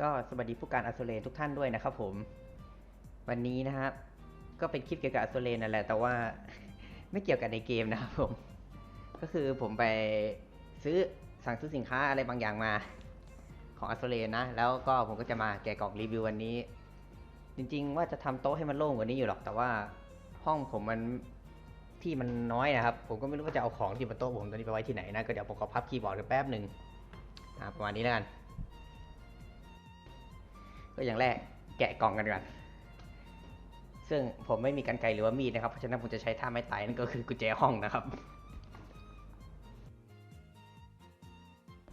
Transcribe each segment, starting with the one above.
ก็สวัสดีผู้การอัสโซเลนทุกท่านด้วยนะครับผม วันนี้นะครับ ก็เป็นคลิปเกี่ยวกับอัสโซเลนนั่นแหละ แต่ว่าไม่เกี่ยวกับในเกมนะครับผม ก็คือผมไปซื้อสั่งซื้อสินค้าอะไรบางอย่างมาของอัสโซเลนนะ แล้วก็ผมก็จะมาแกะกล่องรีวิววันนี้ จริงๆ ว่าจะทำโต๊ะให้มันโล่งกว่านี้อยู่หรอก แต่ว่าห้องผมมันที่มันน้อยนะครับ ผมก็ไม่รู้ว่าจะเอาของที่บนโต๊ะผมตอนนี้ไปไว้ที่ไหนนะ ก็เดี๋ยวผมขอพับคีย์บอร์ดกันแป๊บหนึ่งประมาณนี้แล้วกัน ก็อย่างแรกแกะกล่องกันก่อนซึ่งผมไม่มีกันไกรหรือว่ามีดนะครับ เพราะฉะนั้นผมจะใช้ท่าไม้ตายนั่นก็คือกุญแจห้องนะครับ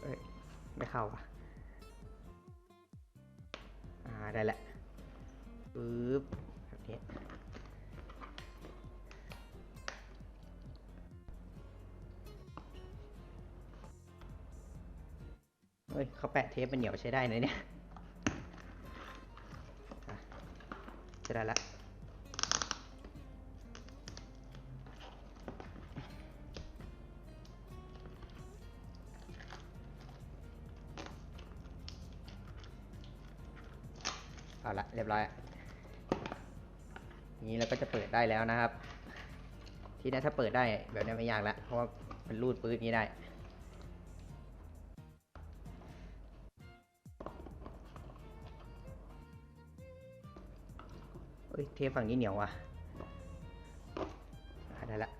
เอ้ยไม่เข้าปะอ่าได้แหละปึ๊บแบบนี้เฮ้ยเขาแปะเทปเป็นเหนียวใช้ได้เลยเนี่ย ได้ละเอาละเรียบร้อยนี้เราก็จะเปิดได้แล้วนะครับ ที่นี้ถ้าเปิดได้แบบนี้ไม่ยากแล้วเพราะว่ามันรูดปืนนี้ได้ เฮ้ยเทปฝั่งนี้เหนียวว่ะได้ละ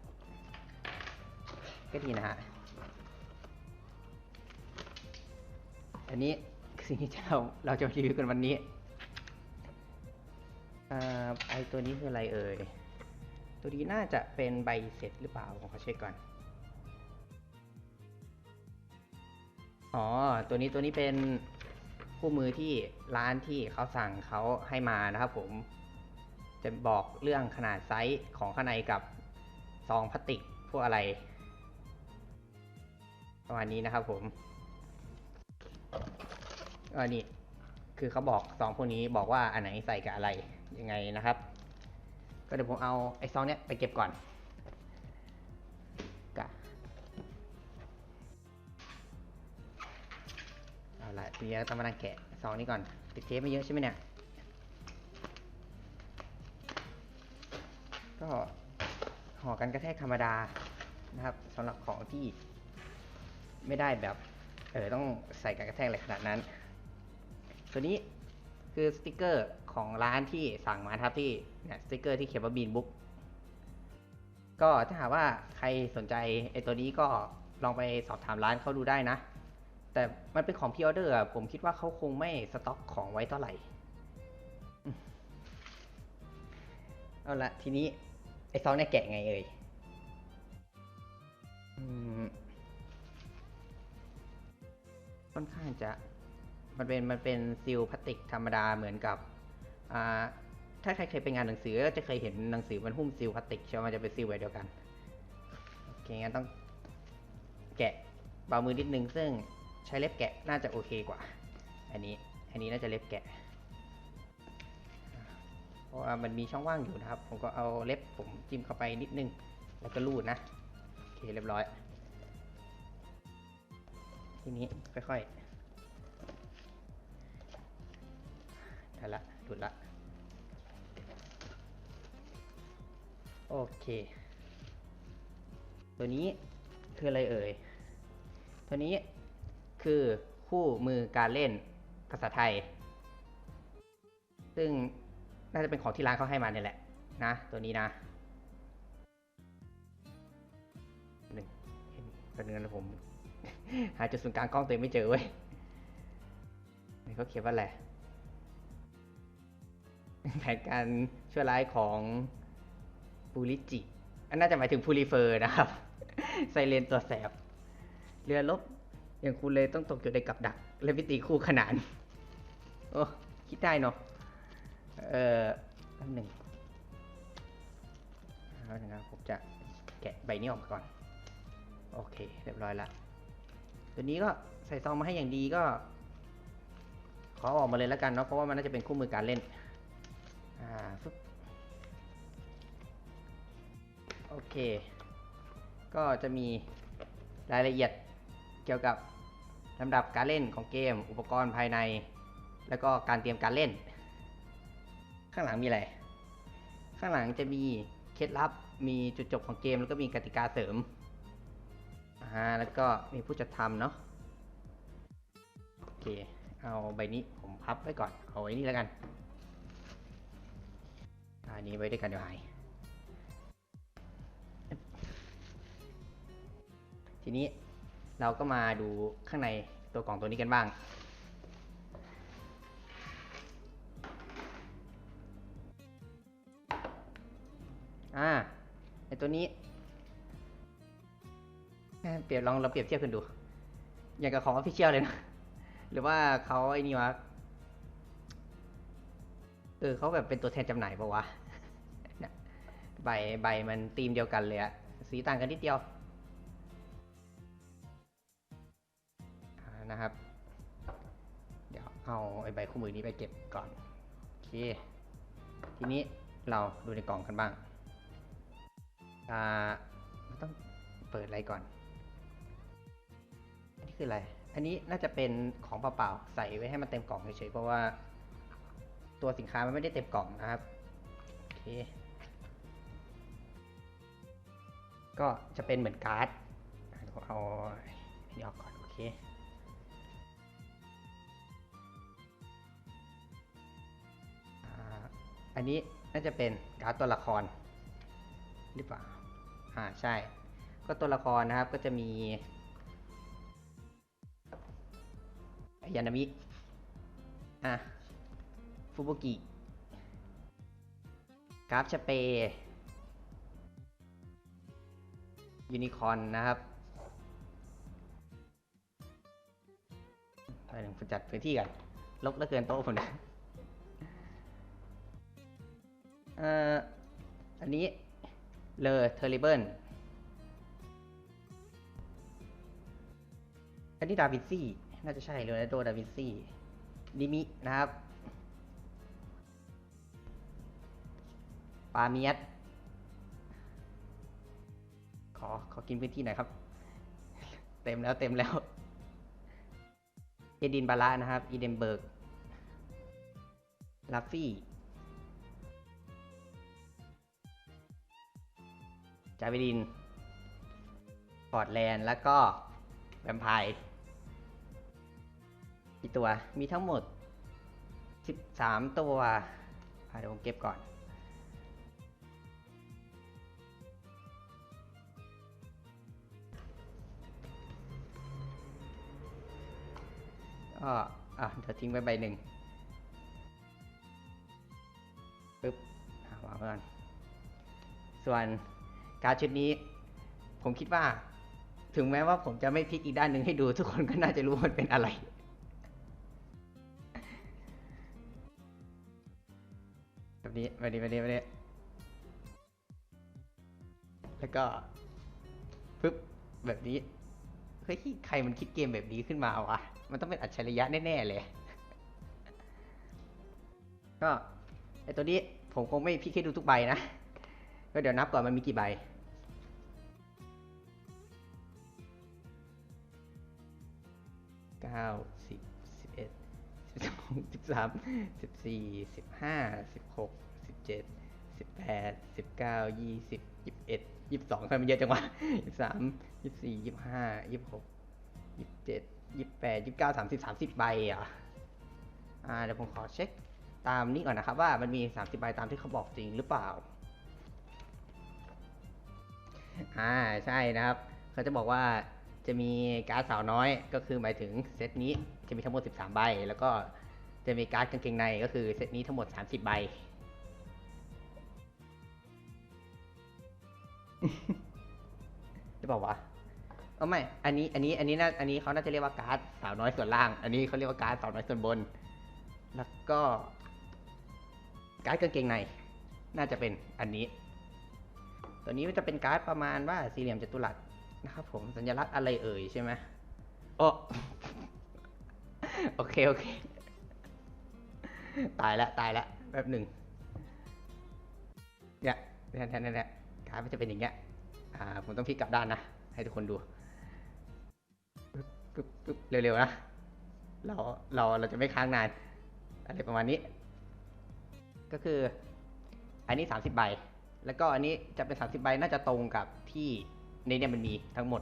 ก็ดีนะฮะ อันนี้สิ่งที่เราเราจะรีวิวกันวันนี้อ่าไอตัวนี้คืออะไรเอ่ย ตัวนี้น่าจะเป็นใบเสร็จหรือเปล่าผมขอเช็คก่อน อ๋อ ตัวนี้ตัวนี้เป็นคู่มือที่ร้านที่เขาสั่งเขาให้มานะครับผม จะบอกเรื่องขนาดไซส์ของข้างในกับซองพลาสติกพวกอะไร ประมาณนี้นะครับผมอันนี้คือเขาบอกซองพวกนี้บอกว่าอันไหนใส่กับอะไรยังไงนะครับ ก็เดี๋ยวผมเอาไอ้ซองเนี้ยไปเก็บก่อนกะเอาละทีนี้ต้องมานั่งแกะซองนี้ก่อนติดเทปไม่เยอะใช่ไหมเนี่ย ก็ห่อกันกระแทกธรรมดานะครับสำหรับของที่ไม่ได้แบบเออต้องใส่กันกระแทกอะไรขนาดนั้นตัวนี้คือสติกเกอร์ของร้านที่สั่งมาครับที่เนี่ยสติกเกอร์ที่เขียนว่าบีนบุ๊กก็ถ้าหากว่าใครสนใจไอตัวนี้ก็ลองไปสอบถามร้านเขาดูได้นะ แต่มันเป็นของพิออเดอร์ผมคิดว่าเขาคงไม่สต็อกของไว้เท่าไหร่ เอาละทีนี้ ไอซองเนี่ยแกะไงเอ่ยค่อนข้างจะ มันเป็นมันเป็นซีลพลาสติกธรรมดาเหมือนกับ อ่า ถ้าใครเคยไปงานหนังสือก็จะเคยเห็นหนังสือมันหุ้มซีลพลาสติกใช่ไหมจะเป็นซีลแบบเดียวกัน โอเคงั้นต้อง แกะเบามือนิดนึงซึ่งใช้เล็บแกะน่าจะโอเคกว่า อันนี้ อันนี้น่าจะเล็บแกะ ราะว่ามันมีช่องว่างอยู่นะครับ ผมก็เอาเล็บผมจิ้มเข้าไปนิดนึง แล้วก็รูดนะ โอเคเรียบร้อย ทีนี้ค่อยๆได้ละหลุดละ โอเค ตัวนี้คืออะไรเอ่ย ตัวนี้คือคู่มือการเล่นภาษาไทย ซึ่ง น่าจะเป็นของที่ร้านเขาให้มาเนี่ยแหละนะ ตัวนี้นะหนึ่งเห็นเป็นเงินผม หาจุดศูนย์กลางกล้องตัวเองไม่เจอเว้ยนี่เขาเขียนว่าอะไรแผนการชั่วร้ายของปูริจิ อันน่าจะหมายถึงพูลิเฟอร์นะครับ ไซเลนตัวแสบ เรือลบอย่างคุณเลยต้องตกอยู่ในกับดัก และวิตีคู่ขนาน โอ้ คิดได้เนาะ เอ่อหนึ่งแล้วนะครับผมจะแกะใบนี้ออกก่อน โอเค เรียบร้อยละ ตัวนี้ก็ใส่ซองมาให้อย่างดีก็ ขอออกมาเลยแล้วกันเนาะเพราะว่ามันน่าจะเป็นคู่มือการเล่น อ่าฟึบโอเค ก็จะมีรายละเอียดเกี่ยวกับลำดับการเล่นของเกม อุปกรณ์ภายใน แล้วก็การเตรียมการเล่น ข้างหลังมีอะไร ข้างหลังจะมีเคล็ดลับ มีจุดจบของเกม แล้วก็มีกติกาเสริมอ่าแล้วก็มีผู้จัดทำเนาะ โอเค เอาใบนี้ผมพับไว้ก่อน เอาไว้นี่แล้วกัน อันนี้ไว้ด้วยกันเดี๋ยวหาย ทีนี้เราก็มาดูข้างในตัวกล่องตัวนี้กันบ้าง ตัวนี้เปรียบลองเราเปรียบเทียบกันดู อย่างกับของออฟฟิเชียลเลยนะ หรือว่าเขาไอ้นี่วะเออเขาแบบเป็นตัวแทนจำหน่ายปะวะใบใบมันธีมเดียวกันเลยอะสีต่างกันนิดเดียวนะครับ เดี๋ยวเอาไอ้ใบคู่มือนี้ไปเก็บก่อน โอเค ทีนี้เราดูในกล่องกันบ้าง อ่าต้องเปิดอะไรก่อน อันนี้คืออะไร อันนี้น่าจะเป็นของเปล่าๆ ใส่ไว้ให้มันเต็มกล่องเฉยๆ เพราะว่า ตัวสินค้ามันไม่ได้เต็มกล่องนะครับ โอเค ก็จะเป็นเหมือนการ์ดอะเอาอันนี้ออกก่อน โอเคอันนี้น่าจะเป็นการ์ดตัวละครหรือเปล่า อ่าใช่ ก็ตัวละครนะครับก็จะมียานามิอะฟูบุกิกราฟชเปยูนิคอนนะครับไปหนึ่งจัดพื้นที่กันลบแล้วเกินโต๊ะผมนะเอ่ออันนี้ เลอเทอริเบิลอันนี้ดาวินซี่ น่าจะใช่เลยนะโดดาวินซี่ดิมิ นะครับ ปาเมียสขอ ขอกินพื้นที่หน่อยครับ เต็มแล้วเต็มแล้ว เอดินบาระนะครับ อีเดนเบิร์กลัฟฟี่ จาวิดินปอร์ตแลนด์แล้วก็แวมไพร์กี่ตัวมีทั้งหมด 13 ตัวเดี๋ยวผมเก็บก่อน ก็อะเดี๋ยวทิ้งไว้ใบหนึ่งปึ๊บอะวางไว้ก่อนส่วน การดชุดนี้ ผมคิดว่า ถึงแม้ว่าผมจะไม่พลิกอีกด้านหนึ่งให้ดู ทุกคนก็น่าจะรู้ว่ามันเป็นอะไร แบบนี้แบบนี้แบบนี้แบบนี้แล้วก็ปึ๊บแบบนี้เฮ้ยใครมันคิดเกมแบบนี้ขึ้นมาวะมันต้องเป็นอัจฉริยะแน่ๆเลย ก็ไอตัวนี้ผมคงไม่พิกให้ดูทุกใบนะก็เดี๋ยวนับก่อนมันมีกี่ใบ สิบสองสิบสามสิบสี่สิบห้าสิบหกสิบเจ็ดสิบแปดสิบเก้ายี่สิบยี่สิบเอ็ดยี่สิบสองทำไมมันเยอะจังวะยี่สิบสามยี่สิบสี่ยี่สิบห้ายี่สิบหกยี่สิบเจ็ดยี่สิบแปดยี่สิบเก้าสามสิบสามสิบใบอะอ่าเดี๋ยวผมขอเช็คตามนี้ก่อนนะครับว่ามันมีสามสิบใบตามที่เขาบอกจริงหรือเปล่า อ่าใช่นะครับ เขาจะบอกว่าจะมีการ์ดสาวน้อยก็คือหมายถึงเซตนี้ จะมีทั้งหมด 13 ใบ แล้วก็จะมีการ์ดกางเกงในก็คือเซตนี้ทั้งหมด 30 ใบจะบอกว่าเออไม่ อันนี้ อันนี้ อันนี้น่าอันนี้เขาน่าจะเรียกว่าการ์ดสาวน้อยส่วนล่าง อันนี้เขาเรียกว่าการ์ดสาวน้อยส่วนบน แล้วก็การ์ดกางเกงใน น่าจะเป็นอันนี้ ตัวนี้มันจะเป็นการ์ดประมาณว่าสี่เหลี่ยมจัตุรัสนะครับผมสัญลักษณ์อะไรเอ่ยใช่ไหมโอ้ โอเค โอเค ตายละตายละแป๊บหนึ่งเนี่ยเนี่ยเนี่ยเนี่ยการ์ดมันจะเป็นอย่างเงี้ย อ่า ผมต้องพลิกกลับด้านนะ ให้ทุกคนดูปึ๊บปึ๊บเร็วๆนะ เรา เรา เราจะไม่ค้างนาน อะไรประมาณนี้ ก็คือ อันนี้สามสิบใบ แล้วก็อันนี้จะเป็นสามสิบใบ น่าจะตรงกับที่ในเนี่ยมันมีทั้งหมด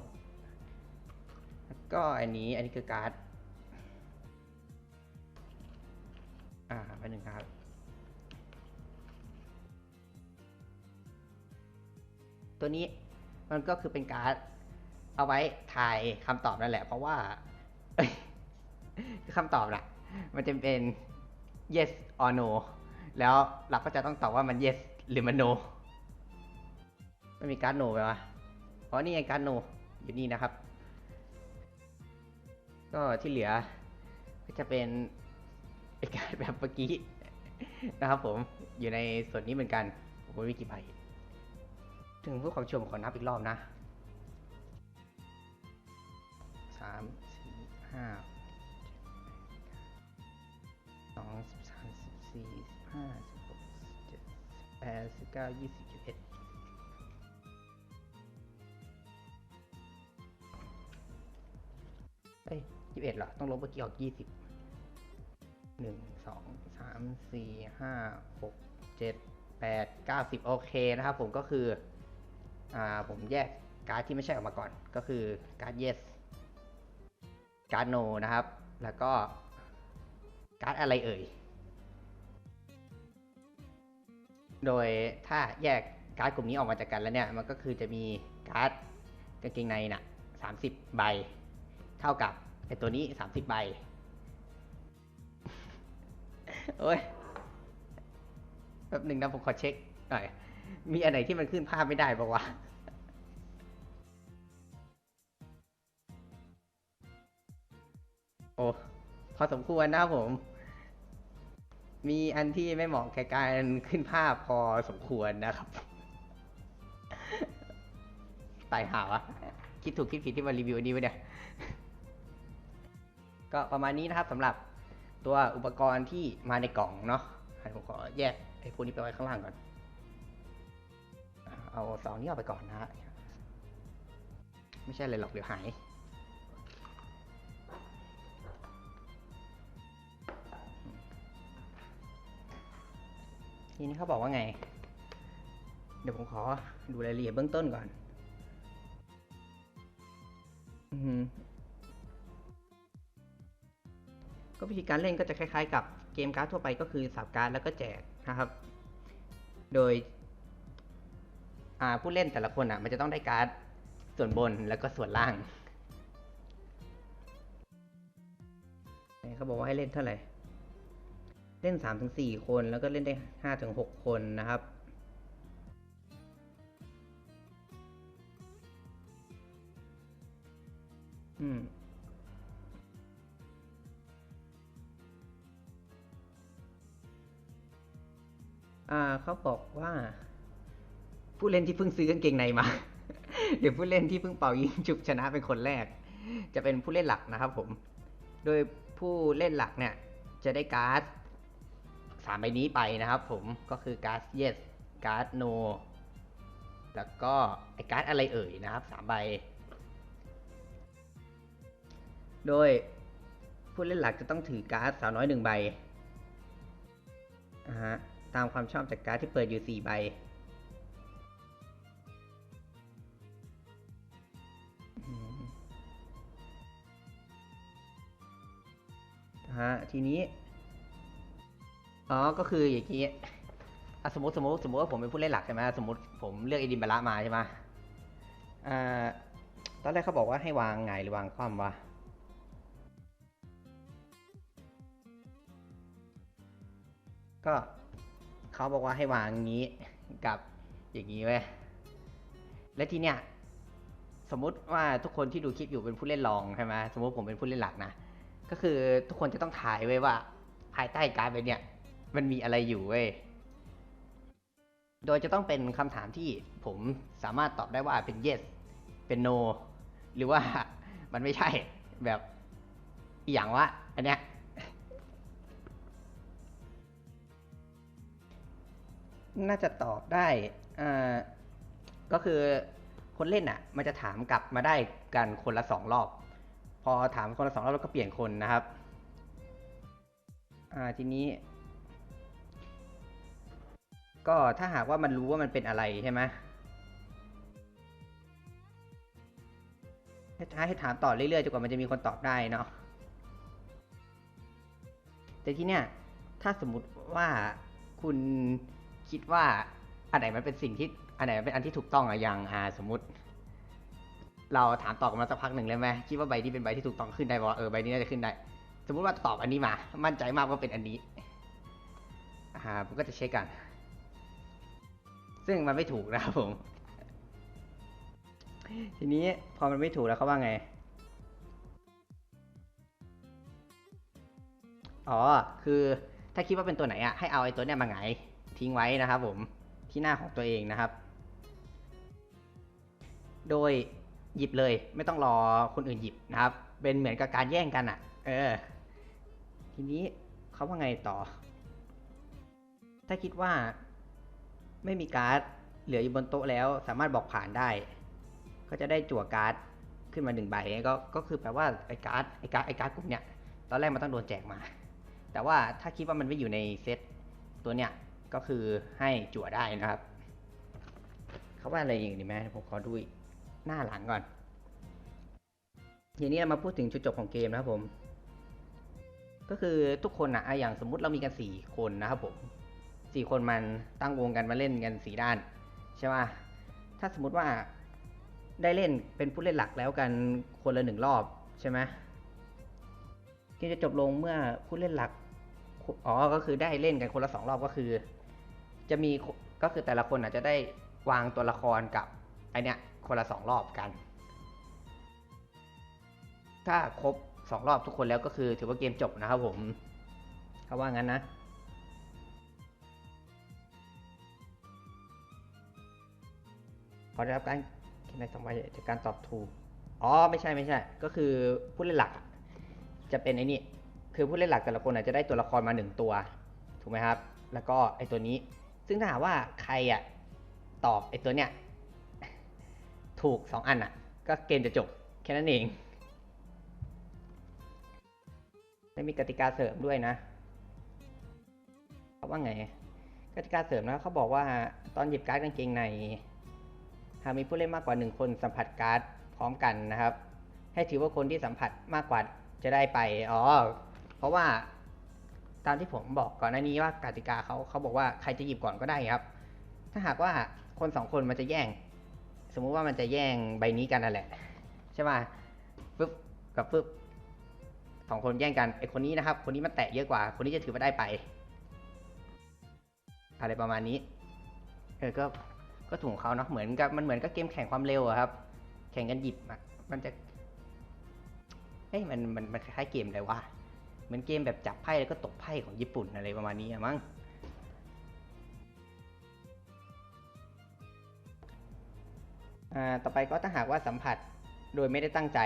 แล้วก็อันนี้ อันนี้คือการ์ด หนึ่งครับตัวนี้มันก็คือเป็นการ์ดเอาไว้ทายคำตอบนั่นแหละ เพราะว่าคือคำตอบน่ะ มันจะเป็น yes or no แล้วเราก็จะต้องตอบว่ามัน yes หรือมัน no มันมีการ์ด no ไหมวะอ๋อนี่ไงการ์ด no อยู่นี่นะครับ ก็ที่เหลือก็จะเป็น เป็นการแบบเมื่อกี้นะครับผมอยู่ในส่วนนี้เหมือนกันผมไม่มีกี่ใบถึงผู้ความชมขอนับอีกรอบนะสามสี่ห้าสองสิบสามสิบสี่สิบห้าสิบหกสิบเจ็ดสิบแปดสิบเก้ายี่สิบยี่สิบเอ็ดเอ้ยยี่สิบเอ็ดเหรอ ต้องลบเมื่อกี้ออกยี่สิบ หนึ่งสองสามสี่ห้าหกเจ็ดแปดเก้าสิบโอเคนะครับผมก็คืออ่าผมแยกการ์ดที่ไม่ใช่ออกมาก่อนก็คือการ์ด yes การ์ด no นะครับ แล้วก็การ์ดอะไรเอ่ย โดยถ้าแยกการ์ดกลุ่มนี้ออกมาจากกันแล้วเนี่ย มันก็คือจะมีการ์ดกางเกงในน่ะสามสิบใบ เท่ากับไอตัวนี้สามสิบใบ โอ้ยแป๊บหนึ่งนะผมขอเช็คหน่อย มีอันไหนที่มันขึ้นภาพไม่ได้ปะวะโอ้พอสมควรนะผม มีอันที่ไม่เหมาะแก่การขึ้นภาพพอสมควรนะครับตายหาวะ คิดถูกคิดผิดที่มารีวิวอันนี้ไว้เนี่ย ก็ประมาณนี้นะครับสำหรับ ตัวอุปกรณ์ที่มาในกล่องเนาะให้ผมขอแยกไอ้พวกนี้ไปไว้ข้างล่างก่อน เอาสองนี้ออกไปก่อนนะฮะ ไม่ใช่อะไรหรอกเดี๋ยวหาย ทีนี้เขาบอกว่าไง เดี๋ยวผมขอดูรายละเอียดเบื้องต้นก่อน ก็วิธีการเล่นก็จะคล้ายๆ กับเกมการ์ดทั่วไปก็คือสับการ์ดแล้วก็แจกนะครับ โดยผู้เล่นแต่ละคนอะมันจะต้องได้การ์ดส่วนบนแล้วก็ส่วนล่างเขาบอกว่าให้เล่นเท่าไหร่ เล่นสามถึงสี่คนแล้วก็เล่นได้ห้าถึงหกคนนะครับอืม เขาบอกว่า ผู้เล่นที่เพิ่งซื้อกางเกงในมา หรือผู้เล่นที่เพิ่งเป่ายิงฉุบชนะเป็นคนแรก จะเป็นผู้เล่นหลักนะครับผม โดยผู้เล่นหลักเนี่ยจะได้การ์ดสามใบนี้ไปนะครับผมก็คือการ์ด yes การ์ด no แล้วก็ไอการ์ดอะไรเอ่ยนะครับสามใบ โดยผู้เล่นหลักจะต้องถือการ์ดสาวน้อยหนึ่งใบนะฮะ ตามความชอบจากการ์ดที่เปิดอยู่สี่ใบนะฮะ ทีนี้ อ๋อ ก็คืออย่างนี้อะสมมติสมมติสมมติว่าผมเป็นผู้เล่นหลักใช่ไหมสมมติผมเลือกเอดินบาระมาใช่ไหมอ่า ตอนแรกเขาบอกว่าให้วางไงหรือวางคว่ำวะก็ เขาบอกว่าให้วางอย่างนี้กับอย่างนี้เว้ยและทีเนี้ยสมมุติว่าทุกคนที่ดูคลิปอยู่เป็นผู้เล่นรองใช่ไหมสมมติผมเป็นผู้เล่นหลักนะก็คือทุกคนจะต้องถ่ายไว้ว่า ภายใต้การ์ดใบเนี้ยมันมีอะไรอยู่เว้ยโดยจะต้องเป็นคำถามที่ผมสามารถตอบได้ว่าเป็น yes เป็น no หรือว่ามันไม่ใช่แบบอย่างว่าอันเนี้ย น่าจะตอบได้อ่าก็คือคนเล่นอะ มันจะถามกลับมาได้กันคนละสองรอบ พอถามคนละสองรอบแล้วก็เปลี่ยนคนนะครับอ่าทีนี้ ก็ถ้าหากว่ามันรู้ว่ามันเป็นอะไรใช่ไหมให้ให้ถามต่อเรื่อยๆจนกว่ามันจะมีคนตอบได้เนาะแต่ที่เนี้ยถ้าสมมติว่าคุณ คิดว่าอันไหนมันเป็นสิ่งที่อันไหนมันเป็นอันที่ถูกต้องอะอย่างอ่าสมมติ เราถามตอบกันมาสักพักหนึ่งเลยไหมคิดว่าใบนี้เป็นใบที่ถูกต้องขึ้นได้ป่ะเออใบนี้น่าจะขึ้นได้ สมมติว่าตอบอันนี้มา มั่นใจมากว่าเป็นอันนี้อ่าผมก็จะเช็คกัน ซึ่งมันไม่ถูกนะครับผม ทีนี้พอมันไม่ถูกแล้วเขาว่าไงอ๋อ คือถ้าคิดว่าเป็นตัวไหนอะให้เอาไอ้ตัวเนี้ยมาหง ทิ้งไว้นะครับผมที่หน้าของตัวเองนะครับ โดยหยิบเลยไม่ต้องรอคนอื่นหยิบนะครับ เป็นเหมือนกับการแย่งกันอะ เออ ทีนี้เขาว่าไงต่อ ถ้าคิดว่าไม่มีการ์ดเหลืออยู่บนโต๊ะแล้ว สามารถบอกผ่านได้ ก็จะได้จั่วการ์ดขึ้นมาหนึ่งใบก็ก็คือแปลว่าไอ้การ์ดไอ้การ์ดไอ้การ์ดกลุ่มเนี้ยตอนแรกมันต้องโดนแจกมา แต่ว่าถ้าคิดว่ามันไม่อยู่ในเซตตัวเนี้ย ก็คือให้จั่วได้นะครับ เขาว่าอะไรอย่างนี้ไหมผมขอดูหน้าหลังก่อนทีนี้เรามาพูดถึงจุดจบของเกมนะครับผม ก็คือทุกคนอะอย่างสมมุติเรามีกันสี่คนนะครับผมสี่คนมันตั้งวงกันมาเล่นกันสีด้านใช่ป่ะถ้าสมมติว่าได้เล่นเป็นผู้เล่นหลักแล้วกันคนละหนึ่งรอบใช่ไหมเกมจะจบลงเมื่อผู้เล่นหลักอ๋อก็คือได้เล่นกันคนละสองรอบก็คือ จะมีก็คือแต่ละคนอาจจะได้วางตัวละครกับไอเนี้ยคนละสองรอบกัน ถ้าครบสองรอบทุกคนแล้วก็คือถือว่าเกมจบนะครับผมเขาว่างั้นนะขอได้รับการเขียนในสองใบจากการตอบถูก อ๋อ ไม่ใช่ไม่ใช่ ก็คือผู้เล่นหลัก จะเป็นไอ้นี่ คือผู้เล่นหลักแต่ละคนอาจจะได้ตัวละครมาหนึ่งตัว ถูกไหมครับ แล้วก็ไอ้ตัวนี้ ซึ่งถ้าหากว่าใครอะตอบไอ้ตัวเนี้ยถูกสองอันอะ ก็เกมจะจบแค่นั้นเองไม่มีกติกาเสริมด้วยนะเขาว่าไง กติกาเสริมนะเขาบอกว่าตอนหยิบการ์ดกางเกงใน หากมีผู้เล่นมากกว่าหนึ่งคนสัมผัสการ์ดพร้อมกันนะครับ ให้ถือว่าคนที่สัมผัสมากกว่าจะได้ไป อ๋อ เพราะว่า ตามที่ผมบอกก่อนหน้านี้ว่ากติกาเขาเขาบอกว่าใครจะหยิบก่อนก็ได้ครับ ถ้าหากว่าคนสองคนมันจะแย่ง สมมุติว่ามันจะแย่งใบนี้กันนั่นแหละ ใช่ป่ะฟึบกับฟึบสองคนแย่งกันไอคนนี้นะครับ คนนี้มันแตะเยอะกว่า คนนี้จะถือว่าได้ไป อะไรประมาณนี้เออก็ก็ถูกของเขาเนาะเหมือนกับมันเหมือนกับเกมแข่งความเร็วอะครับ แข่งกันหยิบอะมันจะเฮ้ยมันมันมันคล้ายเกมอะไรวะ เหมือนเกมแบบจับไพ่แล้วก็ตกไพ่ของญี่ปุ่นอะไรประมาณนี้มั้งอ่าต่อไปก็ถ้าหากว่าสัมผัสโดยไม่ได้ตั้งใจ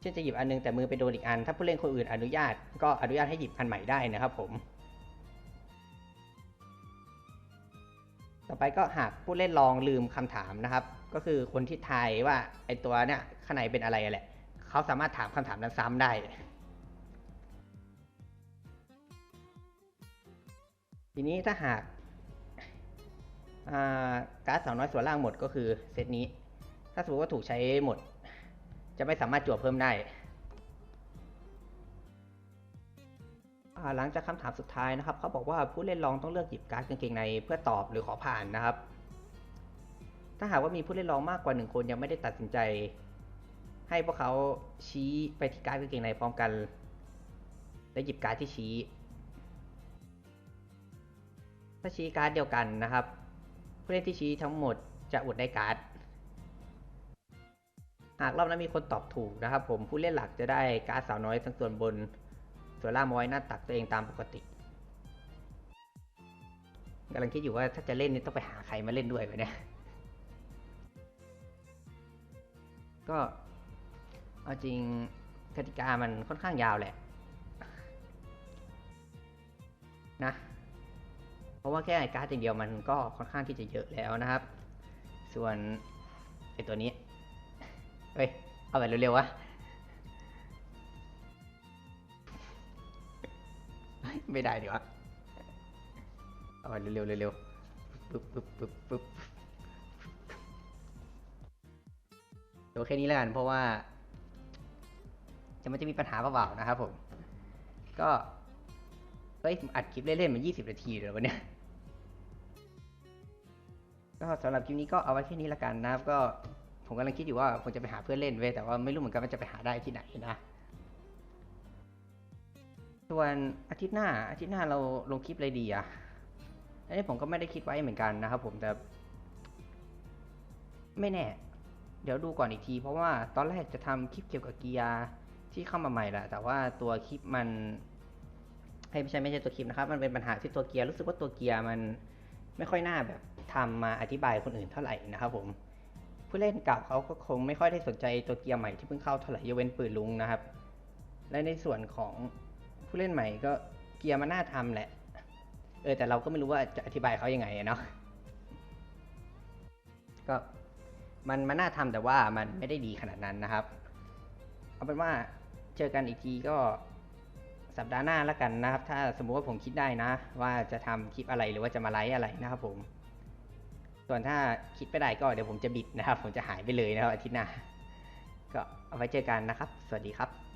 เช่นจะหยิบอันนึงแต่มือไปโดนอีกอัน ถ้าผู้เล่นคนอื่นอนุญาตก็อนุญาตให้หยิบอันใหม่ได้นะครับผม ต่อไปก็หากผู้เล่นลองลืมคำถามนะครับ ก็คือคนที่ทายว่าไอตัวเนี่ยข้างในเป็นอะไรแหละ เขาสามารถถามคำถามนั้นซ้ำได้ทีนี้ถ้าหากอ่าการ์ดสาวน้อยส่วนล่างหมดก็คือเซตนี้ ถ้าสมมติว่าถูกใช้หมด จะไม่สามารถจั่วเพิ่มได้ หลังจากคำถามสุดท้ายนะครับ เขาบอกว่าผู้เล่นลองต้องเลือกหยิบการ์ดกางเกงในเพื่อตอบหรือขอผ่านนะครับ ถ้าหากว่ามีผู้เล่นลองมากกว่าหนึ่งคนยังไม่ได้ตัดสินใจ ให้พวกเขาชี้ไปที่การ์ดกางเกงในพร้อมกัน และหยิบการ์ดที่ชี้ ถ้าชี้การ์ดเดียวกันนะครับ ผู้เล่นที่ชี้ทั้งหมดจะอดได้การ์ด หากรอบนั้นมีคนตอบถูกนะครับ ผมผู้เล่นหลักจะได้การ์ดสาวน้อยทั้งส่วนบน ส่วนล่างมาไว้หน้าตักตัวเองตามปกติกำลังคิดอยู่ว่าถ้าจะเล่นนี่ต้องไปหาใครมาเล่นด้วยไหมเนี่ยก็ เอาจริงกติกามันค่อนข้างยาวแหละ นะ เพราะว่าแค่การ์ดอย่างเดียวมันก็ค่อนข้างที่จะเยอะแล้วนะครับ ส่วนไอตัวนี้ เฮ้ย เอาไปเร็วๆวะไม่ได้เดี๋ยวะเอาเร็วๆเร็วๆปึ๊บปึ๊บปึ๊บปึ๊บเดี๋ยวแค่นี้แล้วกันเพราะว่า จะมันจะมีปัญหาเปล่าๆนะครับผม ก็เฮ้ยอัดคลิปเล่นๆมา20นาทีเลยวันเนี้ยก็สำหรับคลิปนี้ก็เอาไว้แค่นี้ละกันนะครับก็ผมกำลังคิดอยู่ว่าผมจะไปหาเพื่อนเล่นเว้ยแต่ว่าไม่รู้เหมือนกันว่าจะไปหาได้ที่ไหนนะ ส่วนอาทิตย์หน้าอาทิตย์หน้าเราลงคลิปอะไรดีอะอันนี้ผมก็ไม่ได้คิดไว้เหมือนกันนะครับผมแต่ไม่แน่ เดี๋ยวดูก่อนอีกที เพราะว่าตอนแรกจะทำคลิปเกี่ยวกับเกียร์ ที่เข้ามาใหม่แหละแต่ว่าตัวคลิปมันเฮ้ไม่ใช่ไม่ใช่ตัวคลิปนะครับ มันเป็นปัญหาที่ตัวเกียร์รู้สึกว่าตัวเกียร์มันไม่ค่อยน่าแบบทำมาอธิบายคนอื่นเท่าไหร่นะครับผมผู้เล่นเก่าเขาก็คงไม่ค่อยได้สนใจตัวเกียร์ใหม่ที่เพิ่งเข้าเท่าไหร่ยกเว้นปืนลุงนะครับ และในส่วนของผู้เล่นใหม่ก็เกียร์มันน่าทำแหละ เออแต่เราก็ไม่รู้ว่าจะอธิบายเขายังไงเนาะก็มันมันน่าทำแต่ว่ามันไม่ได้ดีขนาดนั้นนะครับ เอาเป็นว่า เจอกันอีกทีก็สัปดาห์หน้าแล้วกันนะครับ ถ้าสมมุติว่าผมคิดได้นะ ว่าจะทำคลิปอะไรหรือว่าจะมาไลฟ์อะไรนะครับผม ส่วนถ้าคิดไม่ได้ก็เดี๋ยวผมจะบิดนะครับ ผมจะหายไปเลยนะครับอาทิตย์หน้า ก็เอาไว้เจอกันนะครับ สวัสดีครับ